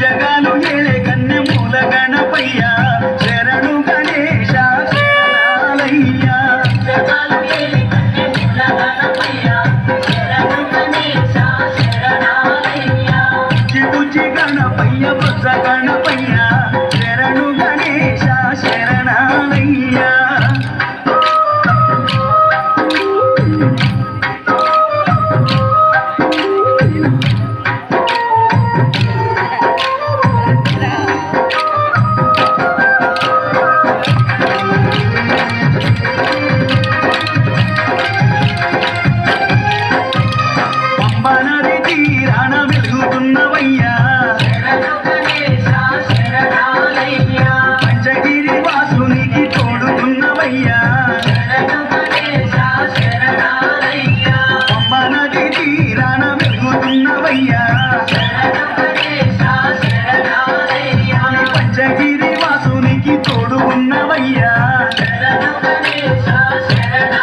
జగను నేలే కన్నె మూల గణపయ్య శరణు గణేశ శరణాలయ్య. గణపయ్య బొజ్జ గణపయ్య.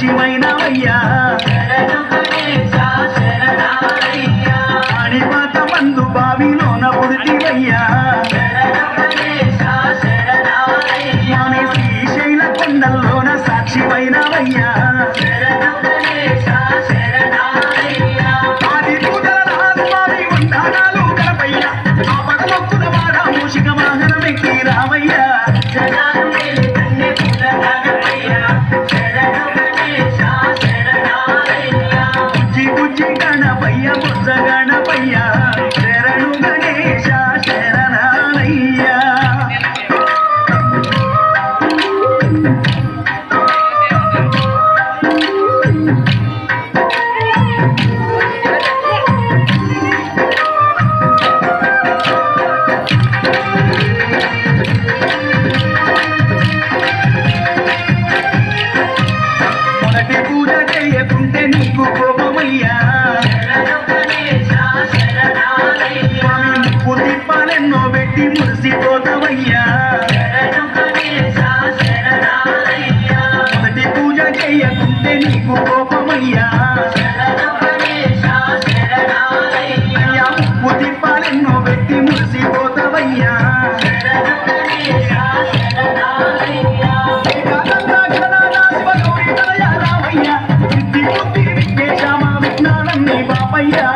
మంచివైనా Thank you. అంటే నీకు కోపమయ్యా. ఉప్పు తిప్పాలెన్నో పెట్టి మురిసిపోతావయ్యా. విజ్ఞానం నీ బాపయ్యా.